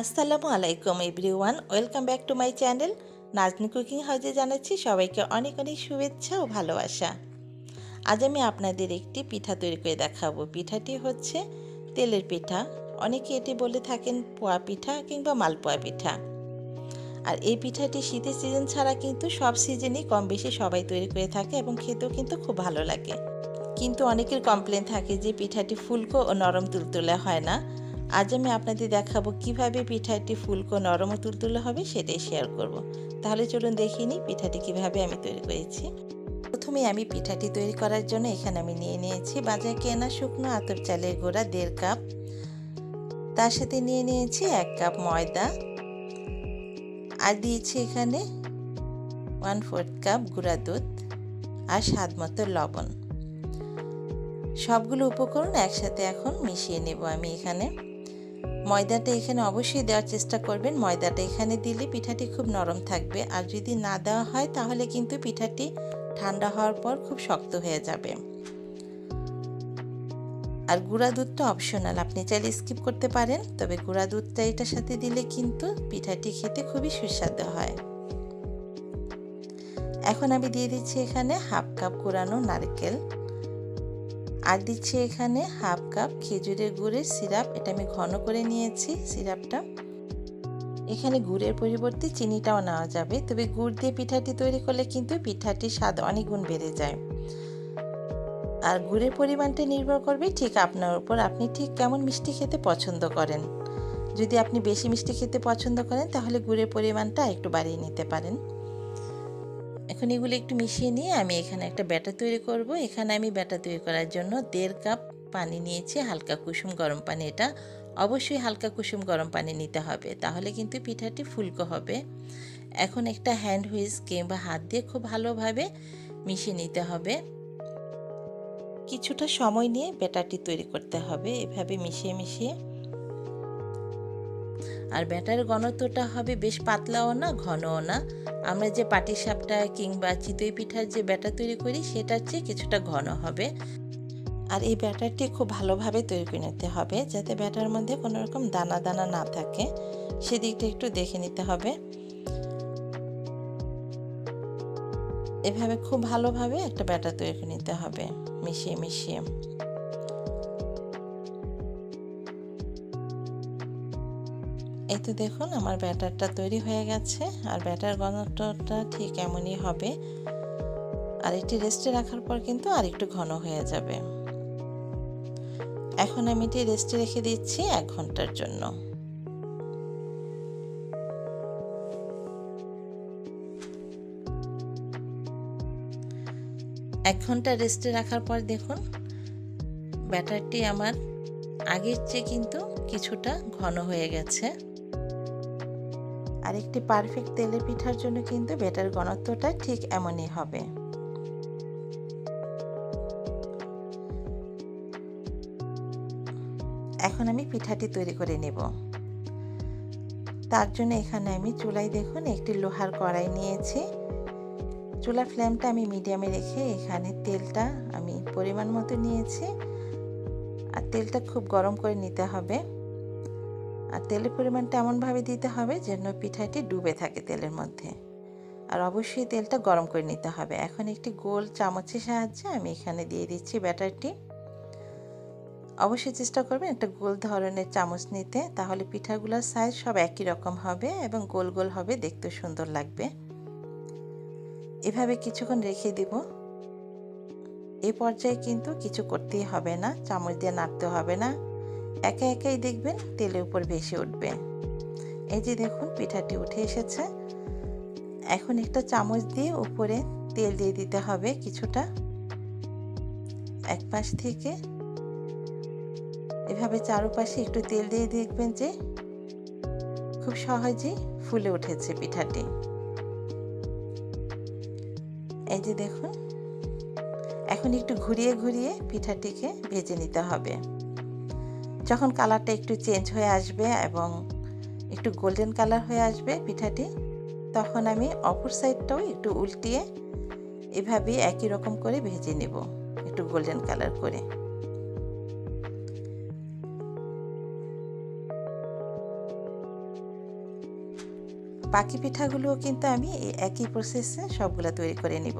আসসালামু আলাইকুম everyone welcome back to my channel Nazni cooking হাউজে জানাচ্ছি সবাইকে অনেক অনেক শুভেচ্ছা ও ভালোবাসা। আজ আমি আপনাদের একটি পিঠা তৈরি করে দেখাবো। পিঠাটি হচ্ছে তেলের পিঠা। অনেকে এটি বলে থাকেন পোয়া পিঠা কিংবা মালপোয়া পিঠা। আর এই পিঠাটি শীতের সিজন ছাড়া কিন্তু সব সিজনই কম বেশি সবাই তৈরি করে থাকে এবং খেতেও কিন্তু খুব ভালো লাগে। কিন্তু অনেকের কমপ্লেন থাকে যে পিঠাটি ফুলকো ও নরম তুলতুলে হয় না। আজ আমি আপনাদের দেখাবো কীভাবে পিঠাটি ফুলকো নরম ও তুলতুলে হবে সেটাই শেয়ার করব। তাহলে চলুন দেখিয়ে নিই পিঠাটি কীভাবে আমি তৈরি করেছি। প্রথমে আমি পিঠাটি তৈরি করার জন্য এখানে আমি নিয়ে নিয়েছি বাজারে কেনা শুকনো আতর চালের গোড়া দেড় কাপ। তার সাথে নিয়ে নিয়েছি এক কাপ ময়দা। আর দিয়েছি এখানে ওয়ান ফোর্থ কাপ গুঁড়া দুধ আর স্বাদ মতো লবণ। সবগুলো উপকরণ একসাথে এখন মিশিয়ে নেব আমি এখানে। ময়দাটা এখানে অবশ্যই দেওয়ার চেষ্টা করবেন। ময়দাটা এখানে দিলে পিঠাটি খুব নরম থাকবে। আর যদি না দেওয়া হয়, তাহলে কিন্তু পিঠাটি ঠান্ডা হওয়ার পর খুব শক্ত হয়ে যাবে। আর গুঁড়া দুধটা অপশনাল আপনি চাইলে স্কিপ করতে পারেন, তবে গুঁড়া দুধটা এটার সাথে দিলে কিন্তু পিঠাটি খেতে খুবই সুস্বাদু হয়। এখন আমি দিয়ে দিচ্ছি এখানে হাফ কাপ কোরানো নারকেল। আর দিচ্ছি এখানে হাফ কাপ খেজুরের গুড়ের সিরাপ। এটা আমি ঘন করে নিয়েছি সিরাপটা। এখানে গুড়ের পরিবর্তে চিনিটাও নেওয়া যাবে। তবে গুড় দিয়ে পিঠাটি তৈরি করলে কিন্তু পিঠাটির স্বাদ অনেক গুণ বেড়ে যায়। আর গুড়ের পরিমাণটা নির্ভর করবে ঠিক আপনার উপর। আপনি ঠিক কেমন মিষ্টি খেতে পছন্দ করেন। যদি আপনি বেশি মিষ্টি খেতে পছন্দ করেন, তাহলে গুড়ের পরিমাণটা একটু বাড়িয়ে নিতে পারেন। এখন এগুলো একটু মিশিয়ে নিয়ে আমি এখানে একটা ব্যাটার তৈরি করব। এখানে আমি ব্যাটার তৈরি করার জন্য দেড় কাপ পানি নিয়েছি, হালকা কুসুম গরম পানি। এটা অবশ্যই হালকা কুসুম গরম পানি নিতে হবে, তাহলে কিন্তু পিঠাটি ফুলকো হবে। এখন একটা হ্যান্ড হুইস কিংবা হাত দিয়ে খুব ভালোভাবে মিশিয়ে নিতে হবে। কিছুটা সময় নিয়ে ব্যাটারটি তৈরি করতে হবে, এভাবে মিশিয়ে মিশিয়ে। আর ব্যাটার ঘনত্বটা হবে বেশ পাতলাও না, ঘনও না। আমরা যে পাটি সাপটা কিংবা চিতই পিঠার যে ব্যাটার তৈরি করি, সেটার চেয়ে কিছুটা ঘন হবে। আর এই ব্যাটারটি খুব ভালোভাবে তৈরি করে নিতে হবে, যাতে ব্যাটার মধ্যে কোনো রকম দানা দানা না থাকে। সেদিকটা একটু দেখে নিতে হবে। এভাবে খুব ভালোভাবে একটা ব্যাটার তৈরি করে নিতে হবে, মিশিয়ে মিশিয়ে। এই তো দেখুন, আমার ব্যাটারটা তৈরি হয়ে গেছে। আর ব্যাটার ঘনত্বটা ঠিক এমনই হবে। আর এটি রেস্টে রাখার পর কিন্তু আর একটু ঘন হয়ে যাবে। এখন আমি এটি রেস্টে রেখে দিচ্ছি এক ঘণ্টার জন্য। এক ঘণ্টা রেস্টে রাখার পর দেখুন, ব্যাটারটি আমার আগের চেয়ে কিন্তু কিছুটা ঘন হয়ে গেছে। আর একটি পারফেক্ট তেলে পিঠার জন্য কিন্তু ব্যাটার ঘনত্বটা ঠিক এমনই হবে। এখন আমি পিঠাটি তৈরি করে নেব। তার জন্য এখানে আমি চুলাই দেখুন একটি লোহার কড়াই নিয়েছি। চুলার ফ্লেমটা আমি মিডিয়ামে রেখে এখানে তেলটা আমি পরিমাণ মতো নিয়েছি। আর তেলটা খুব গরম করে নিতে হবে। আর তেলের পরিমাণটা এমনভাবে দিতে হবে যেন পিঠাটি ডুবে থাকে তেলের মধ্যে। আর অবশ্যই তেলটা গরম করে নিতে হবে। এখন একটি গোল চামচের সাহায্যে আমি এখানে দিয়ে দিচ্ছি ব্যাটারটি। অবশ্যই চেষ্টা করবেন একটা গোল ধরনের চামচ নিতে, তাহলে পিঠাগুলোর সাইজ সব একই রকম হবে এবং গোল গোল হবে, দেখতে সুন্দর লাগবে। এভাবে কিছুক্ষণ রেখে দিব। এই পর্যায়ে কিন্তু কিছু করতেই হবে না, চামচ দিয়ে নাড়তে হবে না। একা একাই দেখবেন, তেলের উপর ভেসে উঠবে। এই যে দেখুন, পিঠাটি উঠে এসেছে। এখন একটা চামচ দিয়ে উপরে তেল দিয়ে দিতে হবে কিছুটা। এক পাশ থেকে এভাবে চারপাশে একটু তেল দিয়ে দেখবেন যে খুব সহজেই ফুলে উঠেছে পিঠাটি। এই যে দেখুন, এখন একটু ঘুরিয়ে ঘুরিয়ে পিঠাটিকে ভেজে নিতে হবে। যখন কালারটা একটু চেঞ্জ হয়ে আসবে এবং একটু গোল্ডেন কালার হয়ে আসবে পিঠাটি, তখন আমি অপর সাইডটাও একটু উল্টিয়ে এভাবে একই রকম করে ভেজে নেব, একটু গোল্ডেন কালার করে। বাকি পিঠাগুলোও কিন্তু আমি একই প্রসেসে সবগুলো তৈরি করে নিব।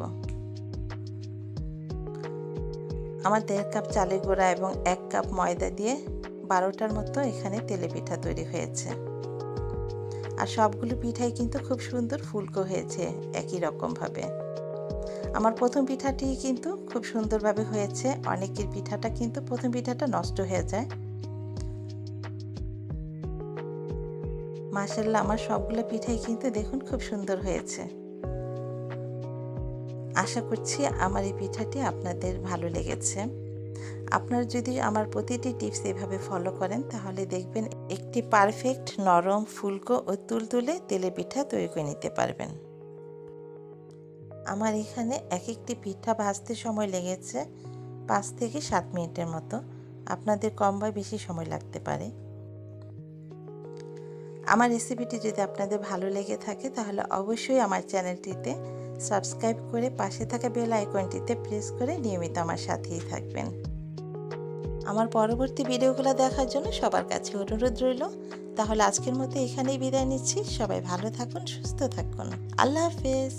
আমার দেড় কাপ চালের গুঁড়া এবং এক কাপ ময়দা দিয়ে বারোটার মতো এখানে তেলে পিঠা তৈরি হয়েছে। আর সবগুলো পিঠাই কিন্তু খুব সুন্দর ফুলকো হয়েছে, একই রকমভাবে। আমার প্রথম পিঠাটি কিন্তু খুব সুন্দরভাবে হয়েছে, অনেকের পিঠাটা কিন্তু প্রথম পিঠাটা নষ্ট হয়ে যায়। মাসাল্লাহ আমার সবগুলো পিঠাই কিন্তু দেখুন খুব সুন্দর হয়েছে। আশা করছি আমার এই পিঠাটি আপনাদের ভালো লেগেছে। আপনারা যদি আমার প্রতিটি টিপস এভাবে ফলো করেন, তাহলে দেখবেন একটি পারফেক্ট নরম ফুলকো ও তুলতুলে তেলে পিঠা তৈরি করে নিতে পারবেন। আমার এখানে এক একটি পিঠা ভাজতে সময় লেগেছে পাঁচ থেকে সাত মিনিটের মতো। আপনাদের কম বা বেশি সময় লাগতে পারে। আমার রেসিপিটি যদি আপনাদের ভালো লেগে থাকে, তাহলে অবশ্যই আমার চ্যানেলটিতে সাবস্ক্রাইব করে পাশে থাকা বেল আইকনটিতে প্রেস করে নিয়মিত আমার সাথেই থাকবেন। আমার পরবর্তী ভিডিওগুলো দেখার জন্য সবার কাছে অনুরোধ রইল। তাহলে আজকের মতো এখানেই বিদায় নিচ্ছি। সবাই ভালো থাকুন, সুস্থ থাকুন। আল্লাহ হাফেজ।